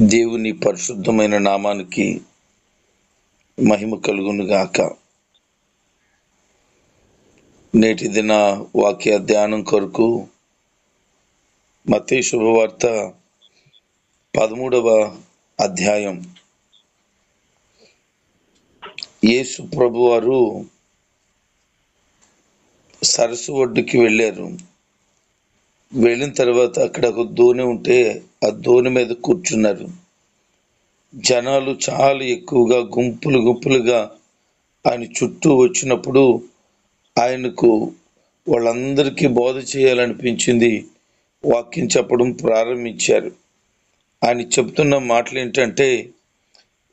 దేవుని పరిశుద్ధమైన నామానికి మహిమ కలుగును గాక నేటి దిన వాక్య ధ్యానం కొరకు మతే శుభవార్త పదమూడవ అధ్యాయం. యేసు ప్రభువారు సరస్సు ఒడ్డుకి వెళ్ళారు. వెళ్ళిన తర్వాత అక్కడ ఒక దోణి ఉంటే ఆ దోణి మీద కూర్చున్నారు. జనాలు చాలా ఎక్కువగా గుంపులు గుంపులుగా ఆయన చుట్టూ వచ్చినప్పుడు ఆయనకు వాళ్ళందరికీ బోధ చేయాలనిపించింది. వాక్యం చెప్పడం ప్రారంభించారు. ఆయన చెప్తున్న మాటలు ఏంటంటే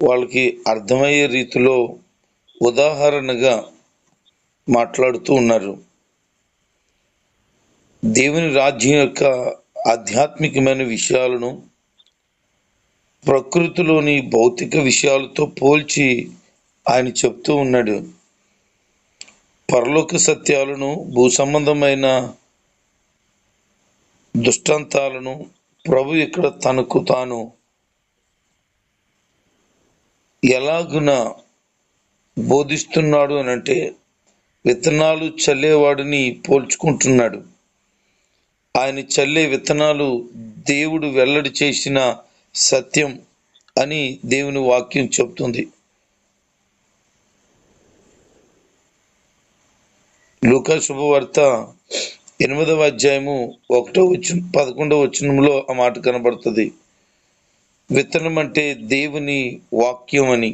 వాళ్ళకి అర్థమయ్యే రీతిలో ఉదాహరణగా మాట్లాడుతూ ఉన్నారు. దేవుని రాజ్యం యొక్క ఆధ్యాత్మికమైన విషయాలను ప్రకృతిలోని భౌతిక విషయాలతో పోల్చి ఆయన చెప్తూ ఉన్నాడు. పరలోక సత్యాలను భూ సంబంధమైన దృష్టాంతాలను ప్రభు ఇక్కడ తనకు తాను ఎలాగున బోధిస్తున్నాడు అని అంటే విత్తనాలు చల్లేవాడిని పోల్చుకుంటున్నాడు. ఆయన చల్లే విత్తనాలు దేవుడు వెల్లడి చేసిన సత్యం అని దేవుని వాక్యం చెప్తుంది లూకా శుభవార్త ఎనిమిదవ అధ్యాయము ఒకటో వచ్చిన పదకొండవ వచనంలో ఆ మాట కనబడుతుంది. విత్తనం అంటే దేవుని వాక్యం అని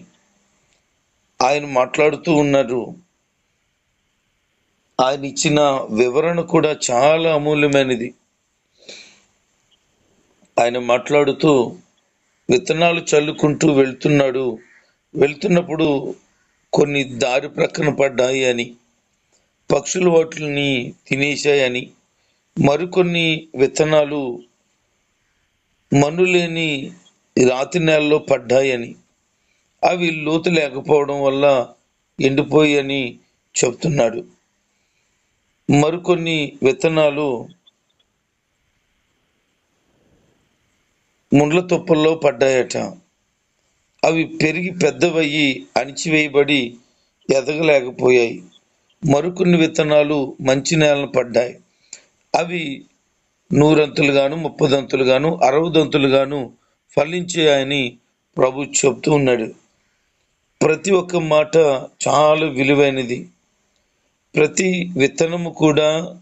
ఆయన మాట్లాడుతూ ఉన్నారు ఆయన ఇచ్చిన వివరణ కూడా చాలా అమూల్యమైనది. ఆయన మాట్లాడుతూ విత్తనాలు చల్లుకుంటూ వెళ్తున్నాడు. వెళ్తున్నప్పుడు కొన్ని దారి ప్రక్కన పడ్డాయి అని పక్షులు వాటిని తినేశాయని మరికొన్ని విత్తనాలు మన్ను లేని రాతి నేలలో పడ్డాయని అవి లోతు లేకపోవడం వల్ల ఎండిపోయాయని చెప్తున్నాడు. మరికొన్ని విత్తనాలు ముండ్ల తుప్పల్లో పడ్డాయట. అవి పెరిగి పెద్దవయ్యి అణిచివేయబడి ఎదగలేకపోయాయి. మరికొన్ని విత్తనాలు మంచి నేలను పడ్డాయి. అవి నూరంతులుగాను ముప్పదంతులుగాను అరవదంతులుగాను ఫలించాయని ప్రభు చెప్తూ ఉన్నాడు. ప్రతి ఒక్క మాట చాలా విలువైనది. ప్రతి విత్తనము కూడా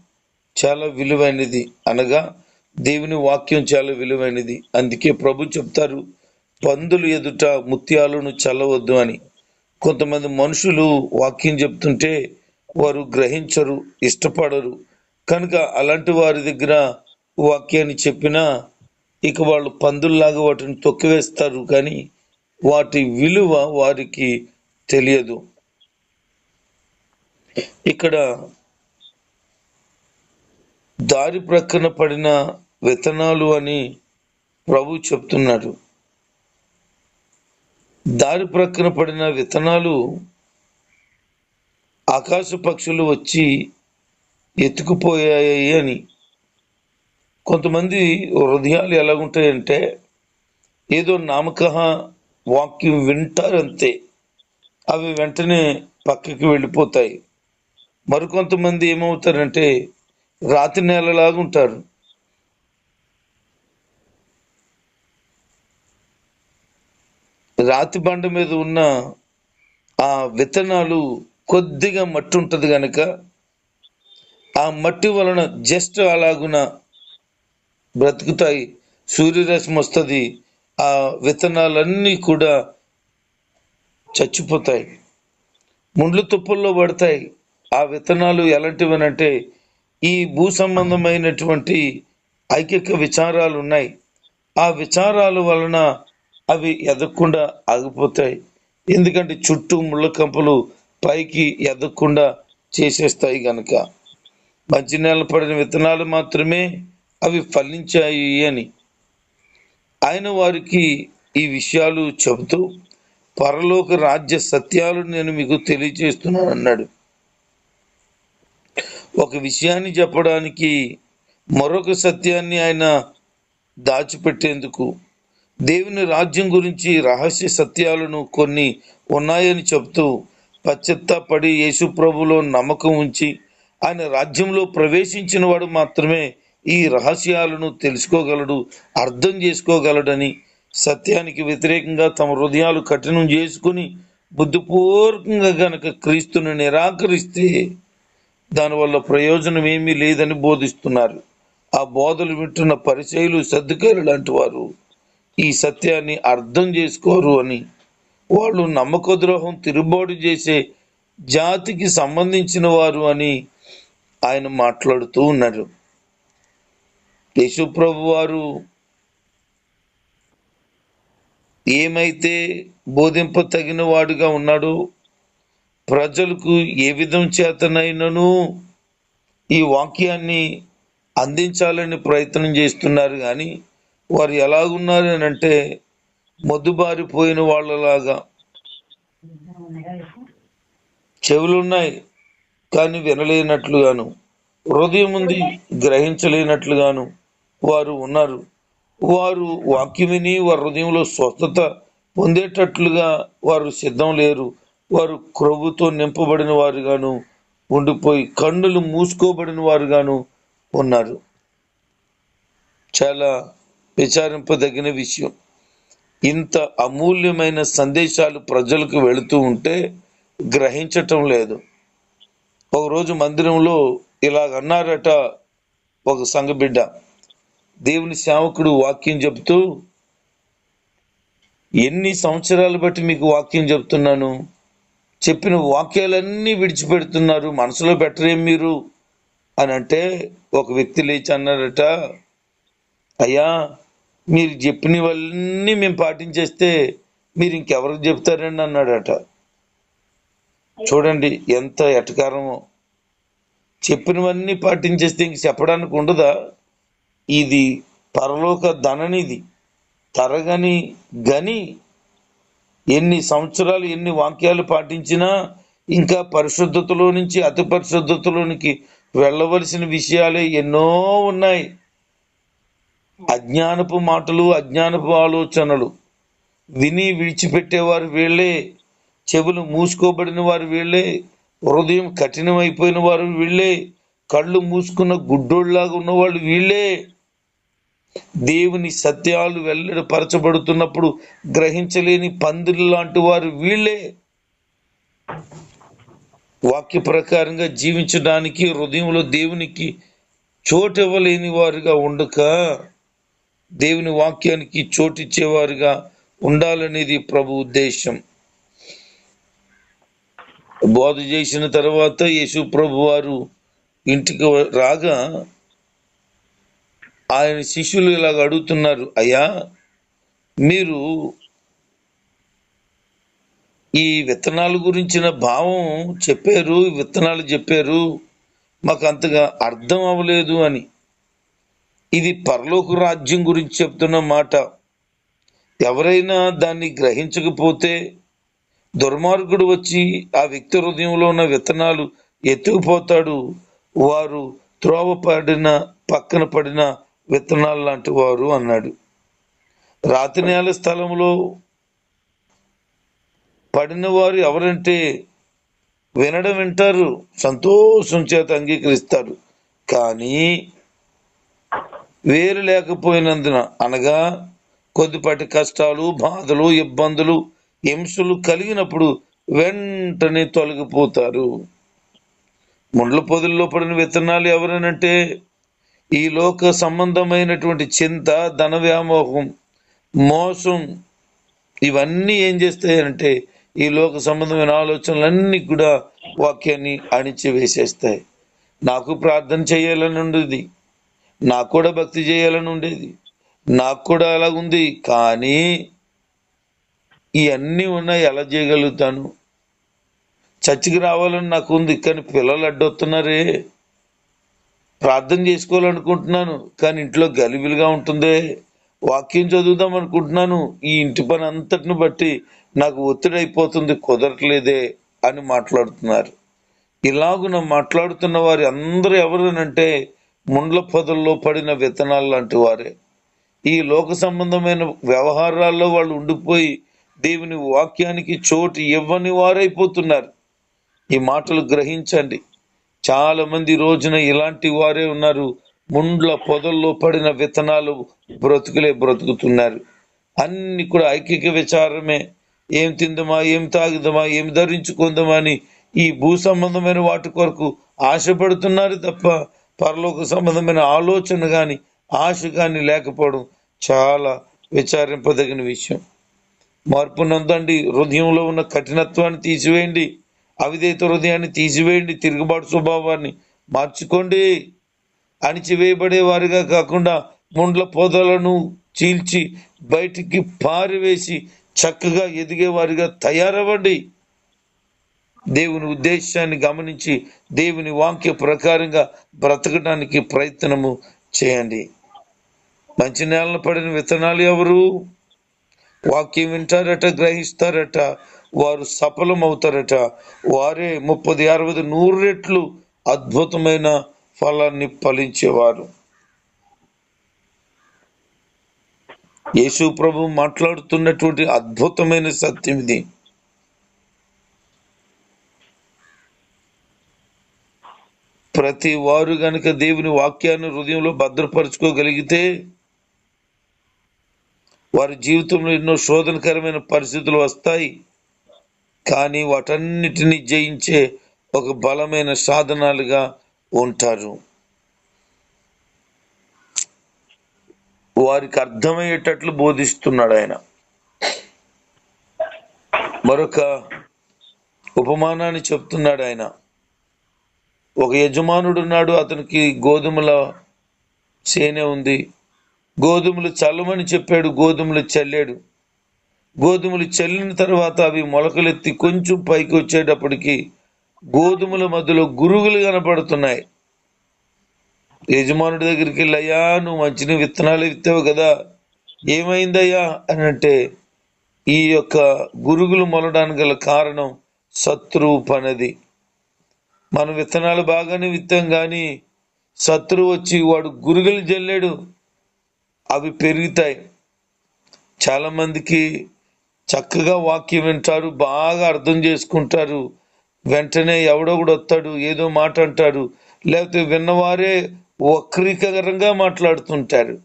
చాలా విలువైనది అనగా దేవుని వాక్యం చాలా విలువైనది. అందుకే ప్రభు చెప్తారు పందులు ఎదుట ముత్యాలను చల్లవద్దు అని. కొంతమంది మనుషులు వాక్యం చెప్తుంటే వారు గ్రహించరు ఇష్టపడరు. కనుక అలాంటి వారి దగ్గర వాక్యాన్ని చెప్పినా ఇక వాళ్ళు పందుల్లాగా వాటిని తొక్కివేస్తారు కానీ వాటి విలువ వారికి తెలియదు. ఇక్కడ దారి ప్రక్కన పడిన విత్తనాలు అని ప్రభు చెప్తున్నాడు. దారి ప్రక్కన పడిన విత్తనాలు ఆకాశ పక్షులు వచ్చి ఎత్తుకుపోయాయి అని. కొంతమంది హృదయాలు ఎలాగుంటాయంటే ఏదో నామక వాక్యం వింటారంతే. అవి వెంటనే పక్కకి వెళ్ళిపోతాయి. మరికొంతమంది ఏమవుతారంటే రాతి నేలలాగా ఉంటారు. రాతి బండ మీద ఉన్న ఆ విత్తనాలు కొద్దిగా మట్టి ఉంటుంది కనుక ఆ మట్టి వలన జస్ట్ అలాగున బ్రతుకుతాయి. సూర్యరశ్మి వస్తుంది ఆ విత్తనాలన్నీ కూడా చచ్చిపోతాయి. ముండ్లు తుప్పల్లో పడతాయి. ఆ విత్తనాలు ఎలాంటివనంటే ఈ భూ సంబంధమైనటువంటి ఐక్యక విచారాలు ఉన్నాయి ఆ విచారాల వలన అవి ఎదగకుండా ఆగిపోతాయి. ఎందుకంటే చుట్టూ ముళ్ళ కంపలు పైకి ఎదగకుండా చేసేస్తాయి గనక. మంచి నెల పడిన విత్తనాలు మాత్రమే అవి ఫలించాయి అని. ఆయన వారికి ఈ విషయాలు చెబుతూ పరలోక రాజ్య సత్యాలు నేను మీకు తెలియజేస్తున్నాను అన్నాడు ఒక విషయాన్ని చెప్పడానికి మరొక సత్యాన్ని ఆయన దాచిపెట్టేందుకు దేవుని రాజ్యం గురించి రహస్య సత్యాలను కొన్ని ఉన్నాయని చెప్తూ పశ్చత్తాపడి యేసు ప్రభులో నమ్మకం ఉంచి ఆయన రాజ్యంలో ప్రవేశించిన వాడు మాత్రమే ఈ రహస్యాలను తెలుసుకోగలడు అర్థం చేసుకోగలడని సత్యానికి వ్యతిరేకంగా తమ హృదయాలు కఠినం చేసుకుని బుద్ధిపూర్వకంగా గనక క్రీస్తుని నిరాకరిస్తే దానివల్ల ప్రయోజనం ఏమీ లేదని బోధిస్తున్నారు. ఆ బోధలు వింటున్న పరిచయులు సర్దుకేలు లాంటి వారు ఈ సత్యాన్ని అర్థం చేసుకోరు అని వాళ్ళు నమ్మక ద్రోహం తిరుగుబాటు చేసే జాతికి సంబంధించిన వారు అని ఆయన మాట్లాడుతూ ఉన్నారు. యేసుప్రభు వారు ఏమైతే బోధింప తగిన వాడుగా ఉన్నాడో ప్రజలకు ఏ విధం చేతనైనను ఈ వాక్యాన్ని అందించాలని ప్రయత్నం చేస్తున్నారు కానీ వారు ఎలాగున్నారు అని అంటే మొద్దుబారిపోయిన వాళ్ళలాగా. చెవులున్నాయి కానీ వినలేనట్లుగాను. హృదయం ఉంది గ్రహించలేనట్లుగాను వారు ఉన్నారు. వారు వాక్యం విని వారి హృదయంలో స్వస్థత పొందేటట్లుగా వారు సిద్ధం లేరు. వారు క్రొవ్వుతో నింపబడిన వారుగాను ఉండిపోయి కన్నులు మూసుకోబడిన వారుగాను ఉన్నారు. చాలా విచారింపదగిన విషయం. ఇంత అమూల్యమైన సందేశాలు ప్రజలకు వెళుతూ ఉంటే గ్రహించటం లేదు. ఒకరోజు మందిరంలో ఇలాగ అన్నారట ఒక సంఘబిడ్డ దేవుని సేవకుడు వాక్యం చెబుతూ ఎన్ని సంవత్సరాలు బట్టి మీకు వాక్యం చెప్తున్నాను చెప్పిన వాక్యాలన్నీ విడిచిపెడుతున్నారు. మనసులో పెట్టరేం మీరు? అని అంటే ఒక వ్యక్తి లేచి అన్నారట అయ్యా మీరు చెప్పినవన్నీ మేము పాటించేస్తే మీరు ఇంకెవరికి చెప్తారండి? అన్నాడట. చూడండి ఎంత ఎటకారమో. చెప్పినవన్నీ పాటించేస్తే ఇంక చెప్పడానికి ఉండదా? ఇది పరలోక ధననిది తరగని గని ఎన్ని సంవత్సరాలు ఎన్ని వాక్యాలు పాటించినా ఇంకా పరిశుద్ధతలో నుంచి అతి పరిశుద్ధతలోనికి వెళ్ళవలసిన విషయాలే ఎన్నో ఉన్నాయి. అజ్ఞానపు మాటలు అజ్ఞానపు ఆలోచనలు. విని విడిచిపెట్టేవారు వీళ్ళే. చెవులు మూసుకోబడిన వారు వీళ్ళే. హృదయం కఠినమైపోయిన వారు వీళ్ళే. కళ్ళు మూసుకున్న గుడ్డోళ్ళలాగా ఉన్నవాళ్ళు వీళ్ళే. దేవుని సత్యాలు వెల్లడిపరచబడుతున్నప్పుడు గ్రహించలేని పందులు లాంటి వారు వీళ్ళే. వాక్య ప్రకారంగా జీవించడానికి హృదయంలో దేవునికి చోటు ఇవ్వలేని వారుగా ఉండక దేవుని వాక్యానికి చోటిచ్చేవారుగా ఉండాలనేది ప్రభు ఉద్దేశం బోధ చేసిన తర్వాత యేసు ప్రభు వారు ఇంటికి రాగా ఆయన శిష్యులు ఇలాగ అడుగుతున్నారు అయ్యా మీరు ఈ విత్తనాల గురించిన భావం చెప్పారు విత్తనాలు చెప్పారు మాకు అంతగా అర్థం అవ్వలేదు అని. ఇది పరలోక రాజ్యం గురించి చెప్తున్న మాట. ఎవరైనా దాన్ని గ్రహించకపోతే దుర్మార్గుడు వచ్చి ఆ వ్యక్తి హృదయంలో ఉన్న విత్తనాలు ఎత్తుకుపోతాడు. వారు త్రోవ పడిన పక్కన పడిన విత్తనాలు లాంటి వారు అన్నాడు. రాతి నేల స్థలంలో పడిన వారు ఎవరంటే వినడం వింటారు సంతోషం చేత అంగీకరిస్తారు. కానీ వేరు లేకపోయినందున అనగా కొద్దిపాటి కష్టాలు బాధలు ఇబ్బందులు హింసలు కలిగినప్పుడు వెంటనే తొలగిపోతారు. ముండ్ల పొదల్లో పడిన విత్తనాలు ఎవరనంటే ఈ లోక సంబంధమైనటువంటి చింత ధన వ్యామోహం మోసం ఇవన్నీ ఏం చేస్తాయంటే ఈ లోక సంబంధమైన ఆలోచనలన్నీ కూడా వాక్యాన్ని అణిచి వేసేస్తాయి నాకు ప్రార్థన చేయాలని ఉండేది. నాకు కూడా భక్తి చేయాలని ఉండేది. నాకు కూడా అలాగుంది కానీ ఇవన్నీ ఉన్నాయి. ఎలా చేయగలుగుతాను? చర్చికి రావాలని నాకు ఉంది. కానీ పిల్లలు అడ్డొస్తున్నారే. ప్రార్థన చేసుకోవాలనుకుంటున్నాను కానీ ఇంట్లో గలిబిలుగా ఉంటుందే. వాక్యం చదువుదాం అనుకుంటున్నాను. ఈ ఇంటి పని అంతటిని బట్టి నాకు ఒత్తిడి అయిపోతుంది కుదరట్లేదే అని మాట్లాడుతున్నారు. ఇలాగున మాట్లాడుతున్న వారి అందరూ ఎవరనంటే ముండ్ల పొదల్లో పడిన విత్తనాలు లాంటి వారే. ఈ లోక సంబంధమైన వ్యవహారాల్లో వాళ్ళు ఉండిపోయి దేవుని వాక్యానికి చోటు ఇవ్వని వారైపోతున్నారు. ఈ మాటలు గ్రహించండి. చాలా మంది రోజున ఇలాంటి వారే ఉన్నారు. ముండ్ల పొదల్లో పడిన విత్తనాలు బ్రతుకులే బ్రతుకుతున్నారు. అన్ని కూడా ఐకిక విచారమే. ఏం తిందమా ఏం తాగుదమా ఏం ధరించుకుందామా అని ఈ భూ సంబంధమైన వాటి కొరకు ఆశపడుతున్నారు తప్ప పరలోక సంబంధమైన ఆలోచన కానీ ఆశ కానీ లేకపోవడం చాలా విచారింపదగిన విషయం. మార్పు నందండి. హృదయంలో ఉన్న కఠినత్వాన్ని తీసివేయండి. అవిధేత హృదయాన్ని తీసివేయండి తిరుగుబాటు స్వభావాన్ని మార్చుకోండి. అణిచివేయబడే వారిగా కాకుండా ముండ్ల పొదలను చీల్చి బయటికి పారివేసి చక్కగా ఎదిగే వారిగా తయారవ్వండి. దేవుని ఉద్దేశాన్ని గమనించి దేవుని వాక్య ప్రకారంగా బ్రతకడానికి ప్రయత్నము చేయండి. మంచి నేలను పడిన విత్తనాలు ఎవరు? వాక్యం వింటారట గ్రహిస్తారట. వారు సఫలం అవుతారట వారే ముప్పది అరవై నూరు రెట్లు అద్భుతమైన ఫలాన్ని ఫలించేవారు. యేసు ప్రభు మాట్లాడుతున్నటువంటి అద్భుతమైన సత్యం ఇది. ప్రతి వారు గనుక దేవుని వాక్యాన్ని హృదయంలో భద్రపరచుకోగలిగితే వారి జీవితంలో ఎన్నో శోధనకరమైన పరిస్థితులు వస్తాయి. కానీ వాటన్నిటిని జయించే ఒక బలమైన సాధనాలుగా ఉంటారు. వారికి అర్థమయ్యేటట్లు బోధిస్తున్నాడు ఆయన. మరొక ఉపమానాన్ని చెప్తున్నాడు ఆయన. ఒక యజమానుడు ఉన్నాడు అతనికి గోధుమల సేనే ఉంది. గోధుమలు చల్లమని చెప్పాడు గోధుమలు చల్లాడు. గోధుమలు చల్లిన తర్వాత అవి మొలకలెత్తి కొంచెం పైకి వచ్చేటప్పటికి గోధుమల మధ్యలో గురుగులు కనపడుతున్నాయి. యజమానుడి దగ్గరికి వెళ్ళి అయ్యా నువ్వు మంచిని విత్తనాలు విత్తావు కదా. ఏమైందయ్యా? అని అంటే ఈ యొక్క గురుగులు మొలడానికి గల కారణం శత్రువు పనది. మన విత్తనాలు బాగానే విత్తాం కానీ శత్రువు వచ్చి వాడు గురుగులు జల్లాడు. అవి పెరుగుతాయి. చాలామందికి చక్కగా వాక్యం వింటారు బాగా అర్థం చేసుకుంటారు. వెంటనే ఎవడో కూడా వస్తాడు ఏదో మాట అంటాడు. లేకపోతే విన్నవారే వక్రీకరంగా మాట్లాడుతుంటారు.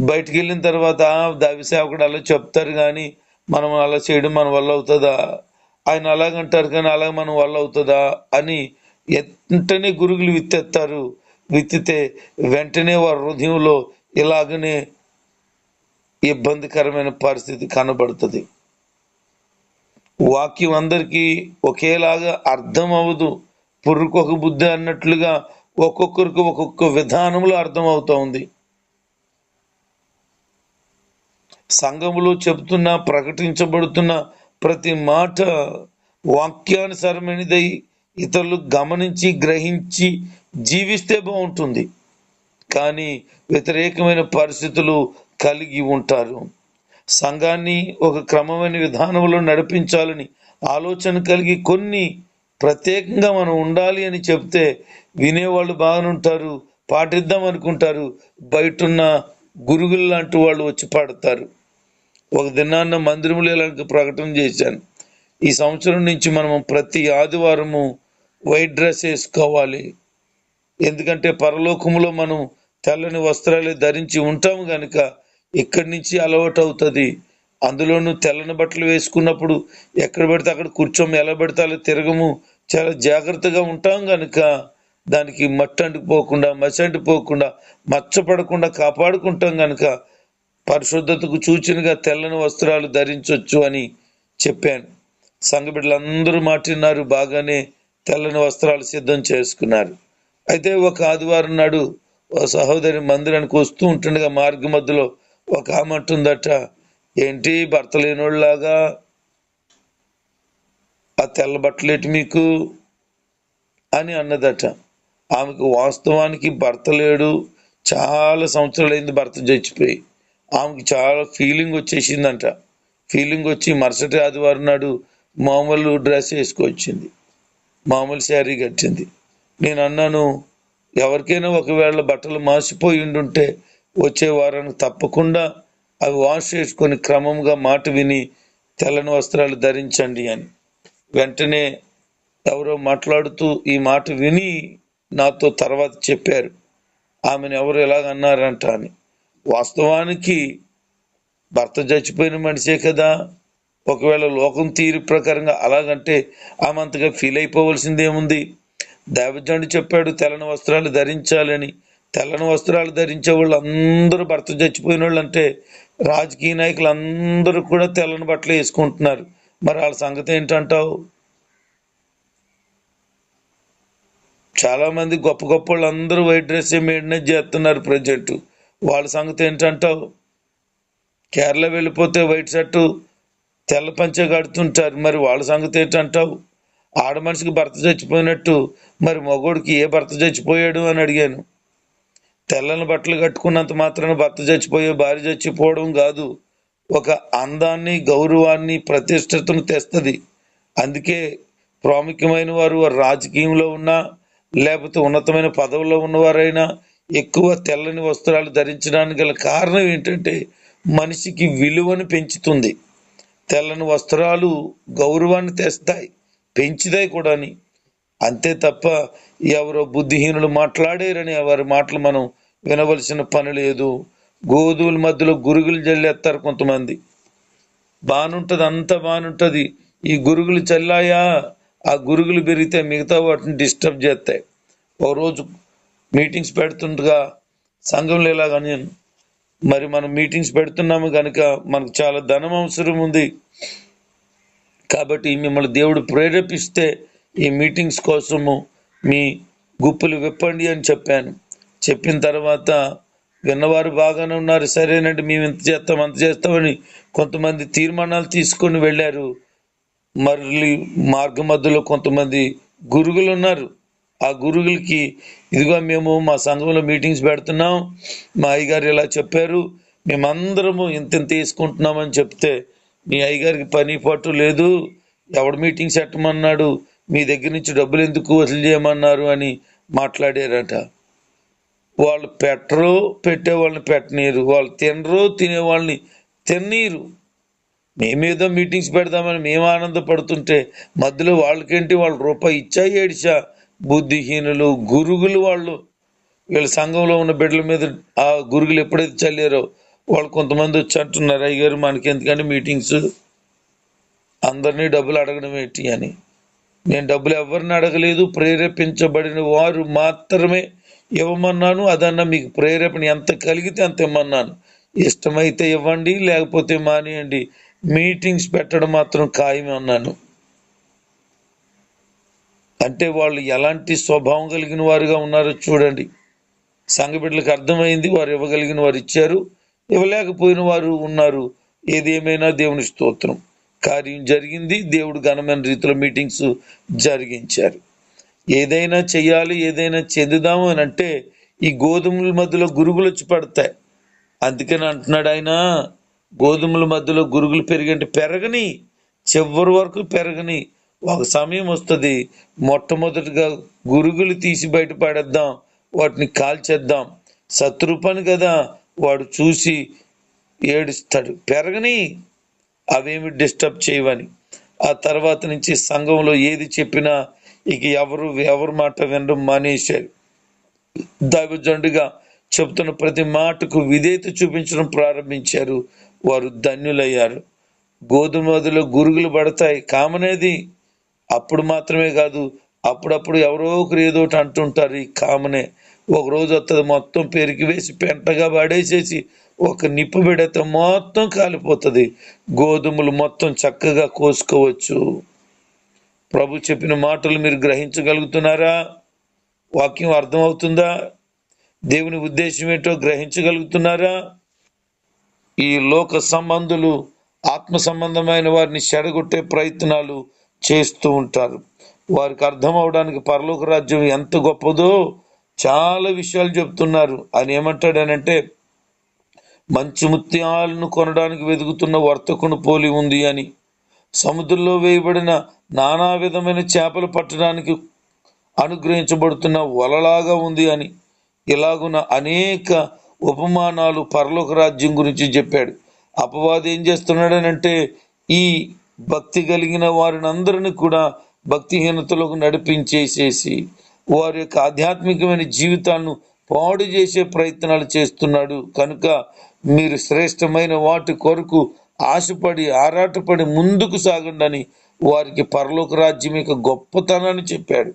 బయటికి వెళ్ళిన తర్వాత దావిసేవకుడు అలా చెప్తారు కానీ మనం అలా చేయడం మన వల్ల అవుతుందా? ఆయన అలాగంటారు కానీ అలాగ మనం వల్ల అవుతుందా? అని వెంటనే గురుగులు విత్తేస్తారు. విత్తితే వెంటనే వారి హృదయంలో ఇలాగనే ఇబ్బందికరమైన పరిస్థితి కనబడుతుంది. వాక్యం అందరికీ ఒకేలాగా అర్థం అవ్వదు పుర్రుకొక బుద్ధి అన్నట్లుగా ఒక్కొక్కరికి ఒక్కొక్క విధానంలో అర్థం ఉంది. సంఘములో చెబుతున్న ప్రకటించబడుతున్న ప్రతి మాట వాక్యానుసరమైనదై ఇతరులు గమనించి గ్రహించి జీవిస్తే బాగుంటుంది. కానీ వ్యతిరేకమైన పరిస్థితులు కలిగి ఉంటారు. సంఘాన్ని ఒక క్రమమైన విధానంలో నడిపించాలని ఆలోచన కలిగి కొన్ని ప్రత్యేకంగా మనం ఉండాలి అని చెప్తే వినేవాళ్ళు బాగానుంటారు పాటిద్దాం అనుకుంటారు బయటున్న గురుగులు లాంటి వాళ్ళు వచ్చి పాడతారు. ఒక దినాన్న మందిరంలో ఇలాంటి ప్రకటన చేశాను. ఈ సంవత్సరం నుంచి మనం ప్రతి ఆదివారము వైట్ డ్రెస్ వేసుకోవాలి. ఎందుకంటే పరలోకములో మనం తెల్లని వస్త్రాలు ధరించి ఉంటాము కనుక ఇక్కడి నుంచి అలవాటు అవుతుంది అందులోనూ తెల్లని బట్టలు వేసుకున్నప్పుడు ఎక్కడ పడితే అక్కడ కూర్చోము ఎలా పడితే అలా తిరగము. చాలా జాగ్రత్తగా ఉంటాం కనుక దానికి మట్టి అంటుకుపోకుండా మసి అంటుపోకుండా మచ్చపడకుండా కాపాడుకుంటాం కనుక పరిశుద్ధతకు సూచనగా తెల్లని వస్త్రాలు ధరించవచ్చు అని చెప్పాను. సంఘ బిడ్డలందరూ మాటిన్నారు బాగానే తెల్లని వస్త్రాలు సిద్ధం చేసుకున్నారు. అయితే ఒక ఆదివారం నాడు ఓ సహోదరి మందిరానికి వస్తూ ఉంటుండగా మార్గ మధ్యలో ఒక ఆమె అంటుందట ఏంటి భర్త లేనోళ్ళలాగా? ఆ తెల్ల బట్టలేటి మీకు? అని అన్నదట. ఆమెకు వాస్తవానికి భర్త లేడు. చాలా సంవత్సరాలైంది భర్త చచ్చిపోయి. ఆమెకి చాలా ఫీలింగ్ వచ్చేసిందంట. ఫీలింగ్ వచ్చి మరుసటి ఆదివారం నాడు మామూలు డ్రెస్ వేసుకొచ్చింది. మామూలు శారీ కట్టింది. నేను అన్నాను ఎవరికైనా ఒకవేళ బట్టలు మాసిపోయి ఉండుంటే వచ్చే వారానికి తప్పకుండా అవి వాష్ చేసుకొని క్రమంగా మాట విని తెల్లని వస్త్రాలు ధరించండి అని. వెంటనే ఎవరో మాట్లాడుతూ ఈ మాట విని నాతో తర్వాత చెప్పారు. ఆమెను ఎవరు ఎలాగన్నారంట అని. వాస్తవానికి భర్త చచ్చిపోయిన మనిషే కదా. ఒకవేళ లోకం తీరు ప్రకారంగా అలాగంటే ఆమె అంతగా ఫీల్ అయిపోవలసిందేముంది? దేవజనుడు చెప్పాడు తెల్లని వస్త్రాలు ధరించాలని. తెల్లని వస్త్రాలు ధరించే వాళ్ళు అందరూ భర్త చచ్చిపోయిన వాళ్ళు అంటే రాజకీయ నాయకులు అందరూ కూడా తెల్లని బట్టలు వేసుకుంటున్నారు. మరి వాళ్ళ సంగతి ఏంటంటావు? చాలామంది గొప్ప గొప్ప వాళ్ళు అందరూ వైట్ డ్రెస్ మెయింటెనెన్స్ చేస్తున్నారు ప్రజెంట్. వాళ్ళ సంగతి ఏంటంటావు? కేరళ వెళ్ళిపోతే వైట్ షర్టు తెల్ల పంచే కడుతుంటారు. మరి వాళ్ళ సంగతి ఏంటంటావు? ఆడ మనిషికి భర్త చచ్చిపోయినట్టు. మరి మగోడికి ఏ భర్త చచ్చిపోయాడు అని అడిగాను. తెల్లని బట్టలు కట్టుకున్నంత మాత్రాన భర్త చచ్చిపోయే భార్య చచ్చిపోవడం కాదు. ఒక అందాన్ని గౌరవాన్ని ప్రతిష్టతను తెస్తుంది. అందుకే ప్రాముఖ్యమైన వారు రాజకీయంలో ఉన్నా లేకపోతే ఉన్నతమైన పదవుల్లో ఉన్నవారైనా ఎక్కువ తెల్లని వస్త్రాలు ధరించడానికి గల కారణం ఏంటంటే మనిషికి విలువను పెంచుతుంది. తెల్లని వస్త్రాలు గౌరవాన్ని తెస్తాయి పెంచుతాయి కూడాని. అంతే తప్ప ఎవరో బుద్ధిహీనులు మాట్లాడేరని వారి మాటలు మనం వినవలసిన పని లేదు. గోధుమల మధ్యలో గురుగులు జల్లేస్తారు కొంతమంది. బానుంటది అంత బానుంటది. ఈ గురుగులు చల్లాయా? ఆ గురుగులు పెరిగితే మిగతా వాటిని డిస్టర్బ్ చేస్తాయి. ఓ రోజు మీటింగ్స్ పెడుతుండగా సంఘంలో నేను మరి మనం మీటింగ్స్ పెడుతున్నాము కనుక మనకు చాలా ధనం అవసరం ఉంది. కాబట్టి మిమ్మల్ని దేవుడు ప్రేరేపిస్తే ఈ మీటింగ్స్ కోసము మీ గుప్పులు విప్పండి అని చెప్పాను. చెప్పిన తర్వాత విన్నవారు బాగానే ఉన్నారు. సరేనండి మేము ఇంత చేస్తాం అంత చేస్తామని కొంతమంది తీర్మానాలు తీసుకొని వెళ్ళారు. మరలి మార్గ మధ్యలో కొంతమంది గురుగులు ఉన్నారు. ఆ గురుగులకి ఇదిగో మేము మా సంఘంలో మీటింగ్స్ పెడుతున్నాం. మా అయ్యగారు ఇలా చెప్పారు. మేమందరము ఇంత ఇంత తీసుకుంటున్నామని చెప్తే మీ అయ్యగారికి పని పట్టు లేదు. ఎవడు మీటింగ్స్ పెట్టమన్నాడు? మీ దగ్గర నుంచి డబ్బులు ఎందుకు వసూలు చేయమన్నారు అని మాట్లాడారట. వాళ్ళు పెట్టరు పెట్టే వాళ్ళని పెట్టనీరు వాళ్ళు తినరు తినే వాళ్ళని తిన్నీరు మేమేదో మీటింగ్స్ పెడదామని మేము ఆనందపడుతుంటే మధ్యలో వాళ్ళకేంటి? వాళ్ళు రూపాయి ఇచ్చా ఏడిచా? బుద్ధిహీనులు గురుగులు వాళ్ళు. వీళ్ళ సంఘంలో ఉన్న బిడ్డల మీద ఆ గురుగులు ఎప్పుడైతే చల్లారో వాళ్ళు కొంతమంది వచ్చి అంటున్నారు అయ్యారు మనకి ఎందుకంటే మీటింగ్స్? అందరినీ డబ్బులు అడగడం ఏంటి? అని. నేను డబ్బులు ఎవరిని అడగలేదు ప్రేరేపించబడిన వారు మాత్రమే ఇవ్వమన్నాను అదన్నా మీకు ప్రేరేపణ ఎంత కలిగితే అంత ఇవ్వమన్నాను ఇష్టమైతే ఇవ్వండి లేకపోతే మానేయండి. మీటింగ్స్ పెట్టడం మాత్రం ఖాయం అన్నాను. అంటే వాళ్ళు ఎలాంటి స్వభావం కలిగిన వారుగా ఉన్నారో చూడండి. సంఘ బిడ్డలకు అర్థమైంది వారు ఇవ్వగలిగిన వారు ఇచ్చారు. ఇవ్వలేకపోయిన వారు ఉన్నారు. ఏదేమైనా దేవుని స్తోత్రం. కార్యం జరిగింది దేవుడు ఘనమైన రీతిలో మీటింగ్స్ జరిగించారు. ఏదైనా చెయ్యాలి ఏదైనా చెందుదాము అని అంటే ఈ గోధుమల మధ్యలో గురుగులు వచ్చి పడతాయి. అందుకని అంటున్నాడు ఆయన గోధుమల మధ్యలో గురుగులు పెరిగంటే పెరగని చివరి వరకు పెరగని ఒక సమయం వస్తుంది. మొట్టమొదటిగా గురుగులు తీసి బయట పడేద్దాం వాటిని కాల్చేద్దాం. శత్రుపని కదా వాడు చూసి ఏడుస్తాడు. పెరగని అవేమి డిస్టర్బ్ చేయవని. ఆ తర్వాత నుంచి సంఘంలో ఏది చెప్పినా ఇక ఎవరు ఎవరి మాట వినడం మానేశారు దైవజండుగా చెప్తున్న ప్రతి మాటకు విధేయత చూపించడం ప్రారంభించారు. వారు ధన్యులయ్యారు. గోధుమలో గురుగులు పడతాయి. కామనేది అప్పుడు మాత్రమే కాదు అప్పుడప్పుడు ఎవరో ఒకరు ఏదో ఒకటి అంటుంటారు ఈ కామనే. ఒక రోజు వస్తుంది మొత్తం పెరిగి వేసి పెంటగా పడేసేసి ఒక నిప్పు పెడితే మొత్తం కాలిపోతుంది. గోధుమలు మొత్తం చక్కగా కోసుకోవచ్చు. ప్రభు చెప్పిన మాటలు మీరు గ్రహించగలుగుతున్నారా? వాక్యం అర్థమవుతుందా? దేవుని ఉద్దేశం ఏంటో గ్రహించగలుగుతున్నారా? ఈ లోక సంబంధులు ఆత్మ సంబంధమైన వారిని చెడగొట్టే ప్రయత్నాలు చేస్తూ ఉంటారు. వారికి అర్థం అవడానికి పరలోక రాజ్యం ఎంత గొప్పదో చాలా విషయాలు చెప్తున్నారు. ఆయన ఏమంటాడనంటే మంచి ముత్యాలను కొనడానికి వెతుకుతున్న వర్తకును పోలి ఉంది అని. సముద్రంలో వేయబడిన నానా విధమైన చేపలు పట్టడానికి అనుగ్రహించబడుతున్న వలలాగా ఉంది అని ఇలాగున అనేక ఉపమానాలు పరలోక రాజ్యం గురించి చెప్పాడు. అపవాది ఏం చేస్తున్నాడనంటే ఈ భక్తి కలిగిన వారిని కూడా భక్తిహీనతలోకి నడిపించేసేసి వారి యొక్క ఆధ్యాత్మికమైన జీవితాలను పాడు చేసే ప్రయత్నాలు చేస్తున్నాడు. కనుక మీరు శ్రేష్టమైన వాటి కొరకు ఆశపడి ఆరాటపడి ముందుకు సాగండి అని వారికి పరలోక రాజ్యం యొక్క గొప్పతనాన్ని చెప్పాడు.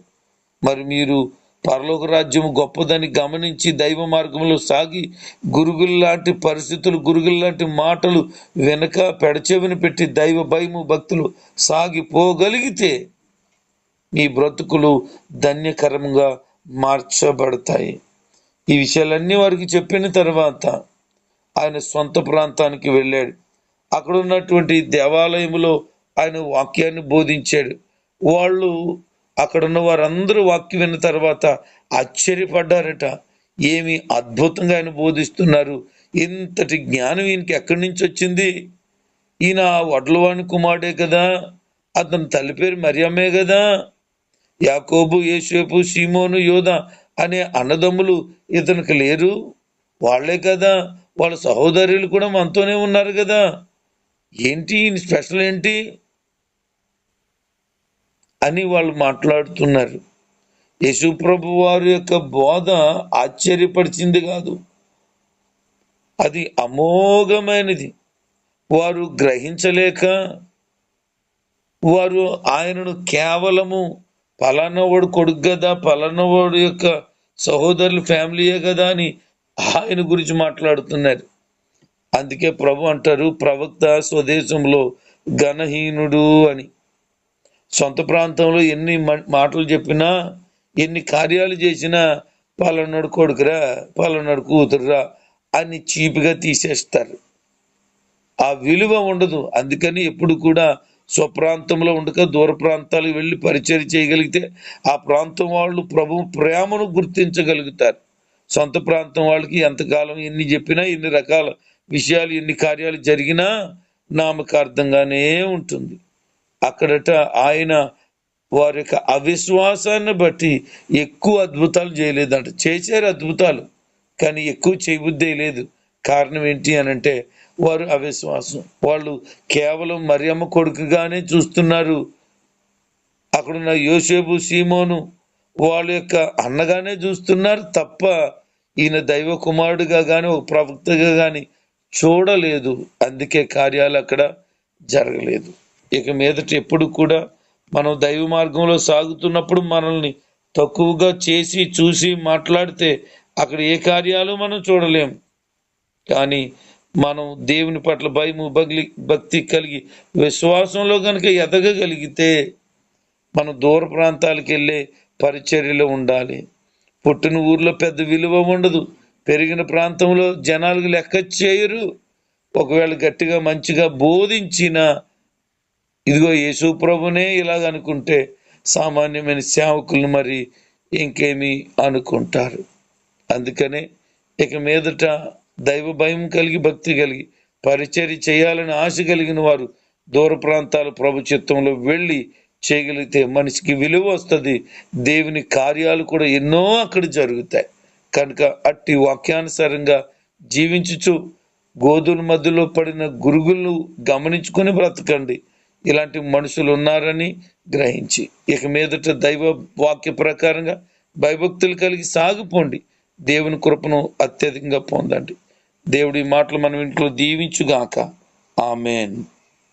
మరి మీరు పరలోక రాజ్యం గొప్పదని గమనించి దైవ మార్గంలో సాగి గురుగులు లాంటి పరిస్థితులు గురుగులు లాంటి మాటలు వెనక పెడచెవిని పెట్టి దైవ భయము భక్తులు సాగిపోగలిగితే మీ బ్రతుకులు ధన్యకరంగా మార్చబడతాయి. ఈ విషయాలన్నీ వారికి చెప్పిన తర్వాత ఆయన సొంత ప్రాంతానికి వెళ్ళాడు. అక్కడ ఉన్నటువంటి దేవాలయంలో ఆయన వాక్యాన్ని బోధించాడు. వాళ్ళు అక్కడ ఉన్న వారందరూ వాక్యం విన్న తర్వాత ఆశ్చర్యపడ్డారట. ఏమి అద్భుతంగా ఆయన బోధిస్తున్నారు. ఇంతటి జ్ఞానం ఈయనకి ఎక్కడి నుంచి వచ్చింది? ఈయన వడ్లవాణి కుమారుడే కదా. అతని తల్లి పేరు మరియమ్మే కదా. యాకోబు యేసేపు సీమోను యోధ అనే అన్నదమ్ములు ఇతనికి లేరు. వాళ్ళే కదా. వాళ్ళ సహోదరులు కూడా మనతోనే ఉన్నారు కదా. ఏంటి స్పెషల్ ఏంటి? అని వాళ్ళు మాట్లాడుతున్నారు. యేసుప్రభు వారి యొక్క బోధ ఆశ్చర్యపరిచింది కాదు. అది అమోఘమైనది. వారు గ్రహించలేక వారు ఆయనను కేవలము పలానవాడు కొడుకు కదా పలానవాడు యొక్క సహోదరుల ఫ్యామిలీయే కదా అని ఆయన గురించి మాట్లాడుతున్నారు. అందుకే ప్రభు అంటారు ప్రవక్త స్వదేశంలో ఘనహీనుడు అని. సొంత ప్రాంతంలో ఎన్ని మ- మాటలు చెప్పినా ఎన్ని కార్యాలు చేసినా పలానాడు కొడుకురా పలానాడు కూతురురా అని చీపుగా తీసేస్తారు. ఆ విలువ ఉండదు. అందుకని ఎప్పుడు కూడా స్వప్రాంతంలో ఉండక దూర ప్రాంతాలకు వెళ్ళి పరిచయం చేయగలిగితే ఆ ప్రాంతం వాళ్ళు ప్రభు ప్రేమను గుర్తించగలుగుతారు. సొంత ప్రాంతం వాళ్ళకి ఎంతకాలం ఎన్ని చెప్పినా ఎన్ని రకాల విషయాలు ఎన్ని కార్యాలు జరిగినా నామకార్థంగానే ఉంటుంది. అక్కడట ఆయన వారి యొక్క అవిశ్వాసాన్ని బట్టి ఎక్కువ అద్భుతాలు చేయలేదంట. చేశారు అద్భుతాలు కానీ ఎక్కువ చేయబుద్దే లేదు. కారణం ఏంటి అని అంటే వారు అవిశ్వాసం. వాళ్ళు కేవలం మరియమ్మ కొడుకుగానే చూస్తున్నారు. అక్కడున్న యోసేపు సీమోను వాళ్ళ యొక్క అన్నగానే చూస్తున్నారు తప్ప ఈయన దైవ కుమారుడిగా కానీ ఒక ప్రవక్తగా కానీ చూడలేదు. అందుకే కార్యాలు అక్కడ జరగలేదు. ఇక మీదట ఎప్పుడు కూడా మనం దైవ మార్గంలో సాగుతున్నప్పుడు మనల్ని తక్కువగా చేసి చూసి మాట్లాడితే అక్కడ ఏ కార్యాలు మనం చూడలేం. కానీ మనం దేవుని పట్ల భయము బగిలి భక్తి కలిగి విశ్వాసంలో కనుక ఎదగగలిగితే మనం దూర ప్రాంతాలకు వెళ్ళే పరిచర్యలో ఉండాలి. పుట్టిన ఊర్లో పెద్ద విలువ ఉండదు. పెరిగిన ప్రాంతంలో జనాలకు లెక్క చేయరు. ఒకవేళ గట్టిగా మంచిగా బోధించిన ఇదిగో యేసు ప్రభునే ఇలాగ అనుకుంటే సామాన్యమైన సేవకులను మరి ఇంకేమి అనుకుంటారు. అందుకనే ఇక మీదట దైవ భయం కలిగి భక్తి కలిగి పరిచర్య చేయాలని ఆశ కలిగిన వారు దూర ప్రాంతాల ప్రభు చిత్తంలో వెళ్ళి చేయగలిగితే మనిషికి విలువ వస్తుంది. దేవుని కార్యాలు కూడా ఎన్నో అక్కడ జరుగుతాయి. కనుక అట్టి వాక్యానుసారంగా జీవించుచు గోధుల మధ్యలో పడిన గురుగులు గమనించుకొని బ్రతకండి. ఇలాంటి మనుషులు ఉన్నారని గ్రహించి ఇక మీదట దైవ వాక్య ప్రకారంగా భయభక్తులు కలిగి సాగిపోండి. దేవుని కృపను అత్యధికంగా పొందండి. దేవుడి మాటలు మనం ఇంట్లో దీవించుగాక. ఆమెన్.